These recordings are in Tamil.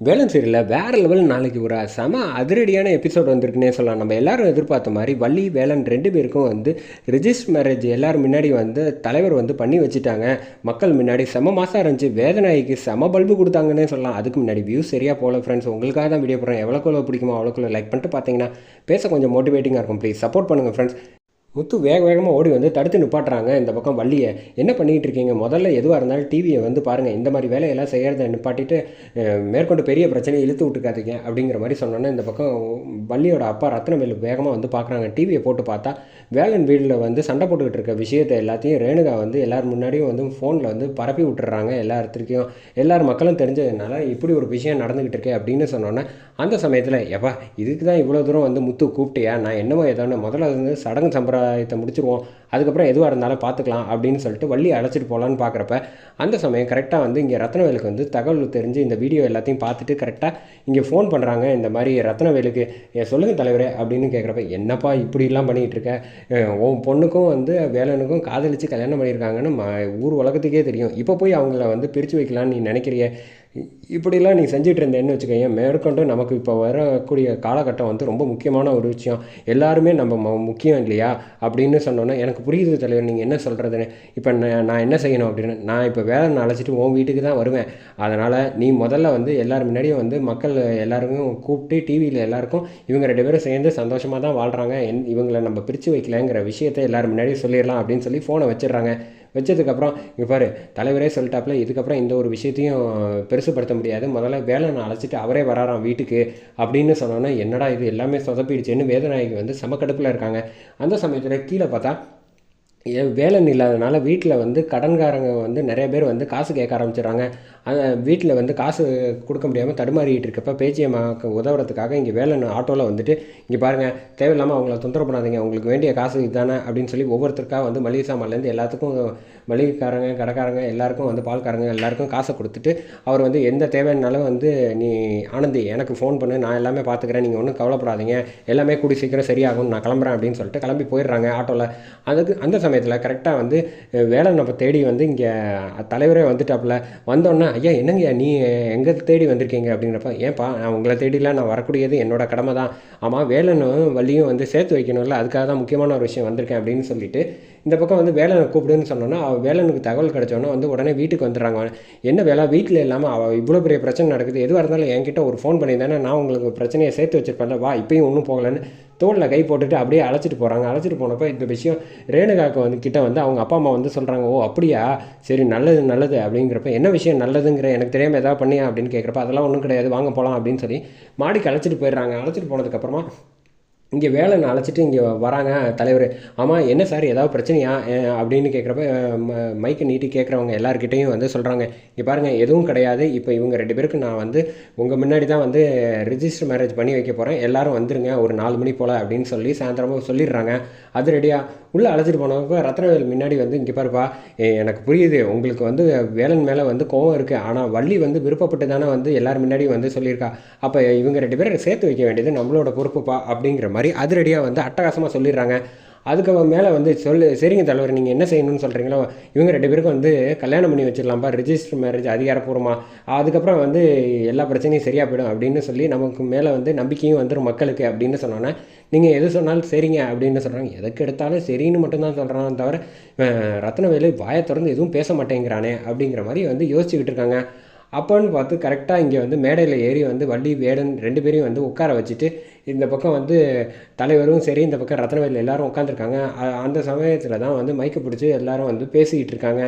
வேலன் சீரியலில் வேறு லெவல் நாளைக்கு ஒரு செம அதிரடியான எபிசோட் வந்திருக்குன்னே சொல்லலாம். நம்ம எல்லாரும் எதிர்பார்த்த மாதிரி வள்ளி வேலன் ரெண்டு பேருக்கும் வந்து ரிஜிஸ்டர் மேரேஜ் எல்லாரும் முன்னாடி வந்து தலைவர் வந்து பண்ணி வச்சுட்டாங்க. மக்கள் முன்னாடி செம மாதம் இருந்துச்சு. வேதனாய்க்கு செம பல்பு கொடுத்தாங்கன்னே சொல்லலாம். அதுக்கு முன்னாடி வியூஸ் சரியாக போகல ஃப்ரெண்ட்ஸ் உங்களுக்காக தான் வீடியோ போடுறேன் எவ்வளோக்குள்ள பிடிக்குமோ அவ்வளோக்குள்ள லைக் பண்ணிட்டு பார்த்தீங்கன்னா பேச கொஞ்சம் மோட்டிவேட்டிங்காக இருக்கும். ப்ளீஸ் சப்போர்ட் பண்ணுங்கள் ஃப்ரெண்ட்ஸ் முத்து வேக வேகமாக ஓடி வந்து தடுத்து நிப்பாட்டுறாங்க இந்த பக்கம் வள்ளியை. என்ன பண்ணிகிட்டு இருக்கீங்க? முதல்ல எதுவாக இருந்தாலும் டிவியை வந்து பாருங்கள் இந்த மாதிரி வேலையெல்லாம் செய்கிறத நிப்பாட்டிட்டு மேற்கொண்டு பெரிய பிரச்சனையை இழுத்து விட்டுக்காதீங்க அப்படிங்கிற மாதிரி சொன்னோன்னே இந்த பக்கம் வள்ளியோட அப்பா ரத்னவேல் வேகமாக வந்து பார்க்குறாங்க டிவியை போட்டு பார்த்தா வேலன் வீடில் வந்து சண்டை போட்டுக்கிட்டு இருக்க விஷயத்தை எல்லாத்தையும் ரேணுகா வந்து எல்லார் முன்னாடியும் வந்து ஃபோனில் வந்து பரப்பி விட்டுறாங்க எல்லா எல்லார் மக்களும் தெரிஞ்சதுனால இப்படி ஒரு விஷயம் நடந்துக்கிட்டு இருக்கே அப்படின்னு சொன்னோன்னே அந்த சமயத்தில் எப்பா இதுக்கு தான் இவ்வளோ தூரம் வந்து முத்து கூப்பிட்டியா? நான் என்னமோ ஏதோ முதல்ல வந்து சடங்கு இதை முடிச்சிருவோம். அதுக்கப்புறம் எதுவாக இருந்தாலும் பார்த்துக்கலாம் அப்படின்னு சொல்லிட்டு வள்ளி அழைச்சிட்டு போகலான்னு பார்க்குறப்ப அந்த சமயம் கரெக்டாக வந்து இங்கே ரத்னவேலுக்கு வந்து தகவல் தெரிஞ்சு இந்த வீடியோ எல்லாத்தையும் பார்த்துட்டு கரெக்டாக இங்கே ஃபோன் பண்ணுறாங்க இந்த மாதிரி ரத்னவேலுக்கு சொல்லுங்கள் தலைவரே அப்படின்னு கேட்குறப்ப என்னப்பா இப்படிலாம் பண்ணிகிட்டு இருக்க உன் பொண்ணுக்கும் வந்து வேலனுக்கும் காதலித்து கல்யாணம் பண்ணியிருக்காங்கன்னு ம ஊர் உலகத்துக்கே தெரியும். இப்போ போய் அவங்கள வந்து பிரித்து வைக்கலான்னு நீ நினைக்கிறிய? இப்படிலாம் நீ செஞ்சுட்டு இருந்தேன்னு வச்சுக்கோங்க மேற்கொண்டு நமக்கு இப்போ வரக்கூடிய காலகட்டம் வந்து ரொம்ப முக்கியமான ஒரு விஷயம். எல்லாருமே நம்ம ம- முக்கியம் இல்லையா? அப்படின்னு சொன்னோன்னே எனக்கு புரியுது தலைவர் நீங்கள் என்ன சொல்கிறதுன்னு இப்போ நான் நான் என்ன செய்யணும் அப்படின்னு நான் இப்போ வேலை அழைச்சிட்டு உன் வீட்டுக்கு தான் வருவேன். அதனால் நீ முதல்ல வந்து எல்லார் முன்னாடியும் வந்து மக்கள் எல்லாருமே கூப்பிட்டு டிவியில் எல்லாருக்கும் இவங்க ரெண்டு பேரும் சேர்ந்து சந்தோஷமாக தான் வாழ்கிறாங்க என் இவங்களை நம்ம பிரித்து வைக்கலங்கிற விஷயத்தை எல்லோரும் முன்னாடியும் சொல்லிடலாம் அப்படின்னு சொல்லி ஃபோனை வச்சிடுறாங்க. வச்சதுக்கப்புறம் இங்கே பாரு தலைவரே சொல்லிட்டாப்புல இதுக்கப்புறம் இந்த ஒரு விஷயத்தையும் பெருசுப்படுத்த முடியாது. முதல்ல வேலனை அழைச்சிட்டு அவரே வராராம் வீட்டுக்கு அப்படின்னு சொன்னோன்னே என்னடா இது எல்லாமே சொதப்பிடுச்சேன்னு வேதநாயகி வந்து சமக்கடுப்பில் இருக்காங்க. அந்த சமயத்தில் கீழே பார்த்தா வேலைன்னு இல்லாதனால வீட்டில் வந்து கடன்காரங்க வந்து நிறைய பேர் வந்து காசு கேட்க ஆரம்பிச்சிடுறாங்க. வீட்டில் வந்து காசு கொடுக்க முடியாமல் தடுமாறிட்டு இருக்கப்ப பேச்சியமாக உதவுறதுக்காக இங்கே வேலைன்னு ஆட்டோவில் வந்துட்டு இங்கே பாருங்கள் தேவையில்லாமல் அவங்கள தொந்தரவு பண்ணாதீங்க. உங்களுக்கு வேண்டிய காசு இதுதானே அப்படின்னு சொல்லி ஒவ்வொருத்தருக்காக வந்து மளிகை சாமான்லேருந்து எல்லாத்துக்கும் மளிகைக்காரங்க கடைக்காரங்க எல்லாருக்கும் வந்து பால்காரங்க எல்லாருக்கும் காசை கொடுத்துட்டு அவர் வந்து எந்த தேவைன்னாலும் வந்து நீ ஆனந்தி எனக்கு ஃபோன் பண்ணு. நான் எல்லாமே பார்த்துக்கிறேன். நீங்கள் ஒன்றும் கவலைப்படாதீங்க. எல்லாமே கூடி சீக்கிரம் சரியாகும் நான் கிளம்புறேன் அப்படின்னு சொல்லிட்டு கிளம்பி போயிடுறாங்க ஆட்டோவில் அதுக்கு அந்த சமயம் சமயத்தில் கரெக்டாக வந்து வேலை நம்ம தேடி வந்து இங்கே தலைவரே வந்துட்டாப்புல. வந்தோன்னே ஐயா என்னங்கய்யா நீ எங்கே தேடி வந்திருக்கீங்க? அப்படிங்கிறப்ப ஏன்ப்பா நான் உங்களை தேடிலாம் நான் வரக்கூடியது என்னோட கடமை தான் ஆமாம் வேலைன்னு வழியும் வந்து சேர்த்து வைக்கணும்ல அதுக்காக தான் முக்கியமான ஒரு விஷயம் வந்திருக்கேன் அப்படின்னு சொல்லிட்டு இந்த பக்கம் வந்து வேலனை கூப்பிடுன்னு சொன்னோன்னா அவள் வேலனுக்கு தகவல் கிடச்சோன்னா வந்து உடனே வீட்டுக்கு வந்துடுறாங்க. என்ன வேலை? வீட்டில் இல்லாமல் அவள் இவ்வளோ பெரிய பிரச்சனை நடக்குது. எதுவாக இருந்தாலும் என்கிட்ட ஒரு ஃபோன் பண்ணியிருந்தேன்னா நான் உங்களுக்கு பிரச்சனையை சேர்த்து வச்சிருப்பேன்ல வா இப்பயும் ஒன்றும் போகலன்னு தோளில் கை போட்டுட்டு அப்படியே அழைச்சிட்டு போகிறாங்க அழைச்சிட்டு போனப்போ இந்த விஷயம் ரேணுகாக்கு வந்து கிட்ட வந்து அவங்க அப்பா அம்மா வந்து சொல்கிறாங்க ஓ அப்படியா? சரி நல்லது நல்லது. அப்படிங்கிறப்ப என்ன விஷயம் நல்லதுங்கிற? எனக்கு தெரியாமல் ஏதாவது பண்ணியா? அப்படின்னு கேட்குறப்ப அதெல்லாம் ஒன்றும் கிடையாது வாங்க போகலாம் அப்படின்னு சொல்லி மாடிக்கு அழைச்சிட்டு போயிடுறாங்க. அழைச்சிட்டு போனதுக்கப்புறமா இங்கே வேலை நான் அழைச்சிட்டு இங்கே வராங்க தலைவர். ஆமாம் என்ன சார் ஏதாவது பிரச்சனையா? அப்படின்னு கேட்குறப்ப மைக்கை நீட்டி கேட்குறவங்க எல்லாருக்கிட்டையும் வந்து சொல்கிறாங்க இங்கே பாருங்கள் எதுவும் கிடையாது. இப்போ இவங்க ரெண்டு பேருக்கு நான் வந்து உங்கள் முன்னாடி தான் வந்து ரிஜிஸ்டர் மேரேஜ் பண்ணி வைக்க போகிறேன் எல்லாரும் வந்துருங்க ஒரு நாலு மணி போல் அப்படின்னு சொல்லி சாயந்தரமாக சொல்லிடுறாங்க. அது ரெடியாக உள்ளே அழைச்சிட்டு போனப்போ ரத்னவேல் முன்னாடி வந்து இங்கே பாருப்பா எனக்கு புரியுது உங்களுக்கு வந்து வேலன் மேலே வந்து கோவம் இருக்குது ஆனால் வள்ளி வந்து விருப்பப்பட்டு தானே வந்து எல்லோரும் முன்னாடியும் வந்து சொல்லியிருக்கா. அப்போ இவங்க ரெண்டு பேரை சேர்த்து வைக்க வேண்டியது நம்மளோட பொறுப்புப்பா அப்படிங்கிற மாதிரி அதிரடியாக வந்து அட்டகாசமாக சொல்லிடுறாங்க. அதுக்கு மேலே வந்து சொல்லு சரிங்க தலைவர் நீங்கள் என்ன செய்யணும்னு சொல்கிறீங்களோ இவங்க ரெண்டு பேருக்கும் வந்து கல்யாணம் பண்ணி வச்சிடலாம்ப்பா ரிஜிஸ்டர் மேரேஜ் அதிகாரப்பூர்வமாக அதுக்கப்புறம் வந்து எல்லா பிரச்சனையும் சரியாக போயிடும் அப்படின்னு சொல்லி நமக்கு மேலே வந்து நம்பிக்கையும் வந்துடும் மக்களுக்கு அப்படின்னு சொன்னோன்னே நீங்கள் எது சொன்னாலும் சரிங்க அப்படின்னு சொல்கிறாங்க எதுக்கு எடுத்தாலும் சரின்னு மட்டும்தான் சொல்கிறான் தவிர ரத்னவேலு வாயை திறந்து எதுவும் பேச மாட்டேங்கிறானே அப்படிங்கிற மாதிரி வந்து யோசிச்சுக்கிட்டு இருக்காங்க. அப்போன்னு பார்த்து கரெக்டாக இங்கே வந்து மேடையில் ஏறி வந்து வள்ளி வேடன் ரெண்டு பேரையும் வந்து உட்கார வச்சுட்டு இந்த பக்கம் வந்து தலைவரும் சரி இந்த பக்கம் ரத்னவேல் எல்லாரும் உட்காந்துருக்காங்க அந்த சமயத்தில் தான் வந்து மைக்கை பிடிச்சி எல்லாரும் வந்து பேசிக்கிட்டு இருக்காங்க.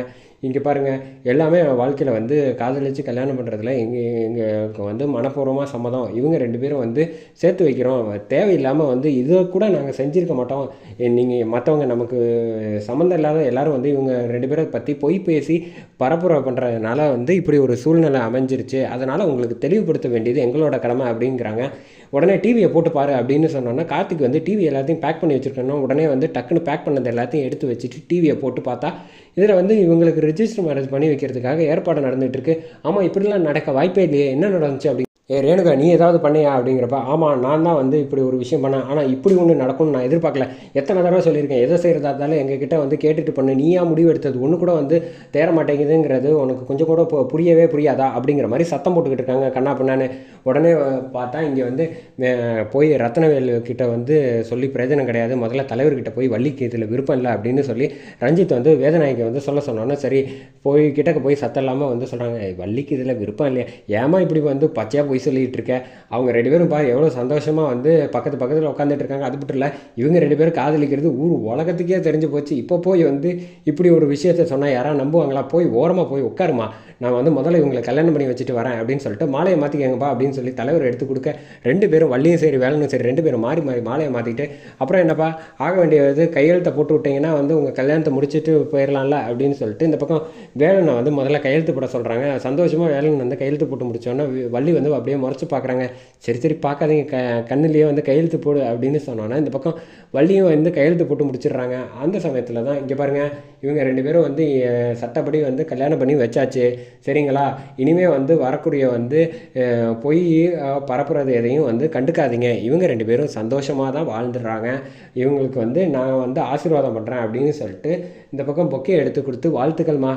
இங்கே பாருங்கள் எல்லாமே வாழ்க்கையில் வந்து காதலிச்சு கல்யாணம் பண்ணுறதுல எங்கள் எங்களுக்கு வந்து மனப்பூர்வமாக சம்மதம். இவங்க ரெண்டு பேரும் வந்து சேர்த்து வைக்கிறோம். தேவையில்லாமல் வந்து இதை கூட நாங்கள் செஞ்சுருக்க மாட்டோம். நீங்கள் மற்றவங்க நமக்கு சம்மந்தம் இல்லாத எல்லாரும் வந்து இவங்க ரெண்டு பேரை பற்றி பொய் பேசி பரப்புரை பண்ணுறதுனால வந்து இப்படி ஒரு சூழ்நிலை அமைஞ்சிருச்சு. அதனால் உங்களுக்கு தெளிவுபடுத்த வேண்டியது எங்களோட கடமை அப்படிங்கிறாங்க. உடனே டிவியை போட்டு பாரு அப்படின்னு சொன்னோன்னா கார்த்திக் வந்து டிவி எல்லாத்தையும் பேக் பண்ணி வச்சுருக்கணும். உடனே வந்து டக்குன்னு பேக் பண்ணது எல்லாத்தையும் எடுத்து வச்சுட்டு டிவியை போட்டு பார்த்தா இதில் வந்து இவங்களுக்கு ரிஜிஸ்டர் மேரேஜ் பண்ணி வைக்கிறதுக்காக ஏற்பாடு நடந்துகிட்ருக்கு ஆமாம் இப்படிலாம் நடக்க வாய்ப்பே இல்லையே. என்ன நடந்துச்சு அப்படி? ஏ ரேணுகா நீ ஏதாவது பண்ணியா அப்படிங்கிறப்ப ஆமாம் நான் தான் வந்து இப்படி ஒரு விஷயம் பண்ணேன். ஆனால் இப்படி ஒன்று நடக்கும்னு நான் எதிர்பார்க்கல. எத்தனை தடவை சொல்லியிருக்கேன் எதை செய்கிறதா இருந்தாலும் எங்ககிட்ட வந்து கேட்டுட்டு பண்ணு. நீயா முடிவு எடுத்தது ஒன்று கூட வந்து தேர மாட்டேங்குதுங்கிறது உனக்கு கொஞ்சம் கூட பு- புரியவே புரியாதா அப்படிங்கிற மாதிரி சத்தம் போட்டுக்கிட்டு இருக்காங்க. கண்ணா பண்ணான்னு உடனே பார்த்தா இங்கே வந்து போய் ரத்னவேல் கிட்ட வந்து சொல்லி பிரயோஜனம் கிடையாது. முதல்ல தலைவர்கிட்ட போய் வள்ளிக்கு இதில் விருப்பம் இல்லை அப்படின்னு சொல்லி ரஞ்சித் வந்து வேதநாயகி வந்து சொல்ல சொன்னோன்னே சரி போய் கிட்டக்க போய் சத்தம் இல்லாமல் வந்து சொல்கிறாங்க வள்ளிக்கு இதில் விருப்பம் இல்லையா? ஏமா இப்படி வந்து பச்சையாக போய் சொல்லிட்டு இருக்க. அவங்க ரெண்டு பேரும் பாரு எவ்வளோ சந்தோஷமாக வந்து பக்கத்து பக்கத்தில் உட்காந்துட்டு இருக்காங்க. அது மட்டும் இல்லை இவங்க ரெண்டு பேரும் காதலிக்கிறது ஊர் உலகத்துக்கே தெரிஞ்சு போச்சு. இப்போ போய் வந்து இப்படி ஒரு விஷயத்த சொன்னால் யாராவது நம்புவாங்களா? போய் ஓரமாக போய் உட்காருமா. நான் வந்து முதல்ல இவங்களை கல்யாணம் பண்ணி வச்சுட்டு வரேன் அப்படின்னு சொல்லிட்டு மாலையை மாற்றிக்கங்கப்பா அப்படின்னு சொல்லி தலைவர் எடுத்து கொடுக்க ரெண்டு பேரும் வள்ளியும் சரி வேலனும் சரி ரெண்டு பேரும் மாறி மாறி மாலையை மாற்றிட்டு அப்புறம் என்னப்பா ஆக வேண்டியது கையெழுத்தை போட்டு விட்டிங்கன்னா வந்து உங்கள் கல்யாணத்தை முடிச்சுட்டு போயிடலாம்ல அப்படின்னு சொல்லிட்டு இந்த பக்கம் வேலனை வந்து முதல்ல கையெழுத்து போட சொல்கிறாங்க சந்தோஷமாக வேலன் வந்து கையெழுத்து போட்டு முடிச்சோன்னே வள்ளி வந்து அப்படியே முறைச்சு பார்க்குறாங்க. சரி சரி பார்க்காதீங்க க கண்ணுலேயே வந்து கையெழுத்து போடு அப்படின்னு சொன்னோன்னா இந்த பக்கம் வள்ளியும் வந்து கையெழுத்து போட்டு முடிச்சிடுறாங்க. அந்த சமயத்தில் தான் இங்கே பாருங்கள் இவங்க ரெண்டு பேரும் வந்து சட்டப்படி வந்து கல்யாணம் பண்ணி வச்சாச்சு. சரிங்களா? இனிமேல் வந்து வரக்கூடிய வந்து பொய் பரப்புறது எதையும் வந்து கண்டுக்காதீங்க. இவங்க ரெண்டு பேரும் சந்தோஷமாக தான் வாழ்ந்துடுறாங்க. இவங்களுக்கு வந்து நான் வந்து ஆசீர்வாதம் பண்ணுறேன் அப்படின்னு சொல்லிட்டு இந்த பக்கம் பொக்கே எடுத்து கொடுத்து வாழ்த்துக்கள்மா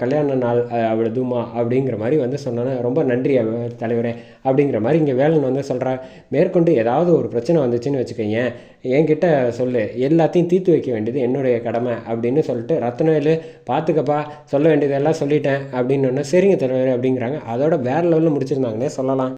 கல்யாண நாள் அஹ், அப்படிங்கிற மாதிரி வந்து சொன்னோன்னே ரொம்ப நன்றி தலைவரே அப்படிங்கிற மாதிரி இங்கே வேலன் வந்து சொல்கிறேன் மேற்கொண்டு ஏதாவது ஒரு பிரச்சனை வந்துச்சுன்னு வச்சுக்கோங்க என்கிட்ட சொல்லு எல்லாத்தையும் தீர்த்து வைக்க வேண்டியது என்னுடைய கடமை அப்படின்னு சொல்லிட்டு ரத்னவேலு பார்த்துக்கப்பா சொல்ல வேண்டியதெல்லாம் சொல்லிட்டேன் அப்படின்னு ஒன்று சரிங்க தலைவர் அப்படிங்கிறாங்க. அதோட வேற லெவலில் முடிச்சிருந்தாங்கன்னே சொல்லலாம்.